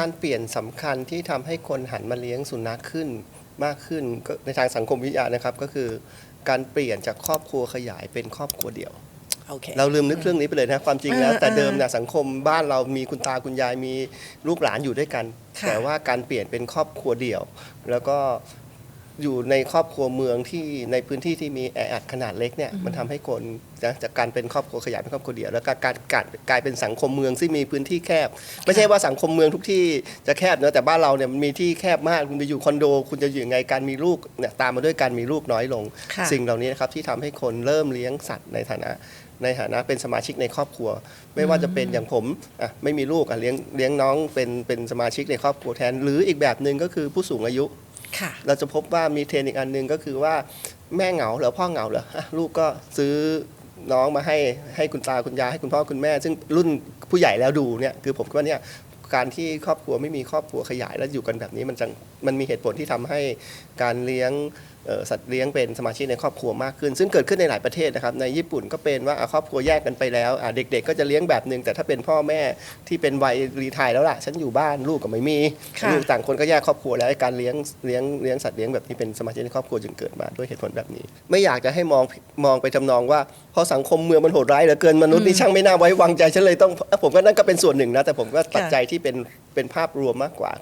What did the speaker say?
การเปลี่ยนสำคัญที่ทำให้คนหันมาเลี้ยงสุนัขขึ้นมากขึ้นก็ในทางสังคมวิทยานะครับ ก็คือการเปลี่ยนจากครอบครัวขยายเป็นครอบครัวเดี่ยว โอเค เราลืมนึกเรื่องนี้ไปเลยนะความจริงแล้ว เออแต่เดิมเออเนี่ยสังคมบ้านเรามีคุณตาคุณยายมีลูกหลานอยู่ด้วยกัน ค่ะแต่ว่าการเปลี่ยนเป็นครอบครัวเดี่ยว แล้วก็ อยู่ในครอบครัวเมืองที่ในพื้นที่ที่มีแออัดขนาดเล็กเนี่ยมันทำให้คนนะจากการเป็นครอบครัวขยายเป็นครอบครัวเดี่ยวแล้วก็การการกลายเป็นสังคมเมืองที่มีพื้นที่แคบ ไม่ใช่ว่าสังคมเมืองทุกที่จะแคบเนอะแต่บ้านเราเนี่ยมันมีที่แคบมากคุณไปอยู่คอนโด คุณจะอยู่ยังไงการมีลูกเนี่ยตามมาด้วยการมีลูกน้อยลงค่ะสิ่งเหล่านี้นะครับที่ทำให้คนเริ่มเลี้ยงสัตว์ในฐานะในฐานะเป็นสมาชิกในครอบครัว ไม่ว่าจะเป็นอย่างผมอะไม่มีลูกอะเลี้ยงเลี้ยงน้องเป็นเป็นสมาชิกในครอบครัวแทน หรืออีกแบบหนึ่งก็คือผู้สูงอายุค่ะ เราจะพบว่ามีเทรนด์อีกอันหนึ่งก็คือว่าแม่เหงาหรือพ่อเหงาเหรออะลูกก็ซื้อน้องมาให้ให้คุณตาคุณยายให้คุณพ่อคุณแม่ ซึ่งรุ่นผู้ใหญ่แล้วดูเนี่ยคือผมคิดว่าเนี่ยการที่ครอบครัวไม่มีครอบครัวขยายแล้วอยู่กันแบบนี้มันจะมันมีเหตุผลที่ทำให้การเลี้ยงสัตว์เลี้ยงเป็นสมาชิกในครอบครัวมากขึ้น ซึ่งเกิดขึ้นในหลายประเทศนะครับในญี่ปุ่นก็เป็นว่าอะครอบครัวแยกกันไปแล้วอะเด็กๆ ก็จะเลี้ยงแบบหนึ่งแต่ถ้าเป็นพ่อแม่ที่เป็นวัยรีไทายแล้วล่ะฉันอยู่บ้านลูกก็ไม่มีค่ะลูกต่างคนก็แยกครอบครัวแล้วไอ้การเลี้ยงเลี้ยงเลี้ยงสัตว์เลี้ยงแบบนี้เป็นสมาชิกในครอบครัวจึงเกิดมาด้วยเหตุผลแบบนี้ ไม่อยากจะให้มองมองไปทำนองว่าเพราะสังคมเมืองมันโหดร้ายเหลือเกินมนุษย์นี่ช่างไม่น่าไว้วางใจฉันเลยต้องเอ้อผมก็นั่นก็เป็นส่วนหนึ่งนะแต่ผมก็ปัจจัยที่เป็นเป็นภาพรวมมากกว่า